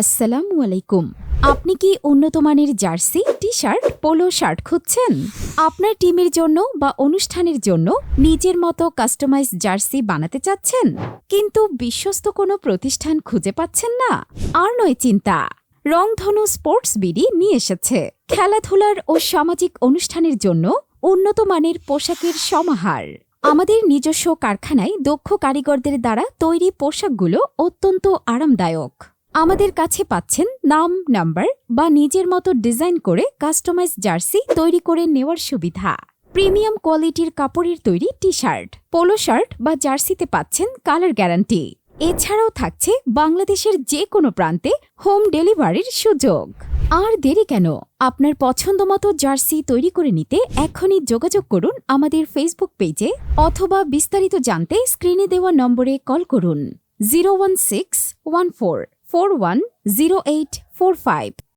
আসসালামু আলাইকুম। আপনি কি উন্নত মানের jersey T shirt polo shirt খুঁজছেন? আপনার টিমের জন্য বা অনুষ্ঠানের জন্য নিজের মতো কাস্টমাইজ জার্সি বানাতে চাচ্ছেন? কিন্তু বিশ্বস্ত কোনো প্রতিষ্ঠান খুঁজে পাচ্ছেন না? আর নয় চিন্তা, রংধনু স্পোর্টস বিডি নিয়ে এসেছে। খেলাধুলার ও সামাজিক অনুষ্ঠানের জন্য উন্নত মানের পোশাকের সমাহার। আমাদের নিজস্ব কারখানায় দক্ষ কারিগরদের দ্বারা তৈরি পোশাকগুলো অত্যন্ত আরামদায়ক। আমাদের কাছে পাচ্ছেন নাম, নাম্বার বা নিজের মতো ডিজাইন করে কাস্টমাইজ জার্সি তৈরি করে নেওয়ার সুবিধা। প্রিমিয়াম কোয়ালিটির কাপড়ের তৈরি টি শার্ট পোলো শার্ট বা জার্সিতে পাচ্ছেন কালার গ্যারান্টি। এছাড়াও থাকছে বাংলাদেশের যে কোনো প্রান্তে হোম ডেলিভারির সুযোগ। আর দেরি কেন? আপনার পছন্দমতো জার্সি তৈরি করে নিতে এখনই যোগাযোগ করুন আমাদের ফেসবুক পেজে অথবা বিস্তারিত জানতে স্ক্রিনে দেওয়া নম্বরে কল করুন। Zero one six one four four one zero eight four five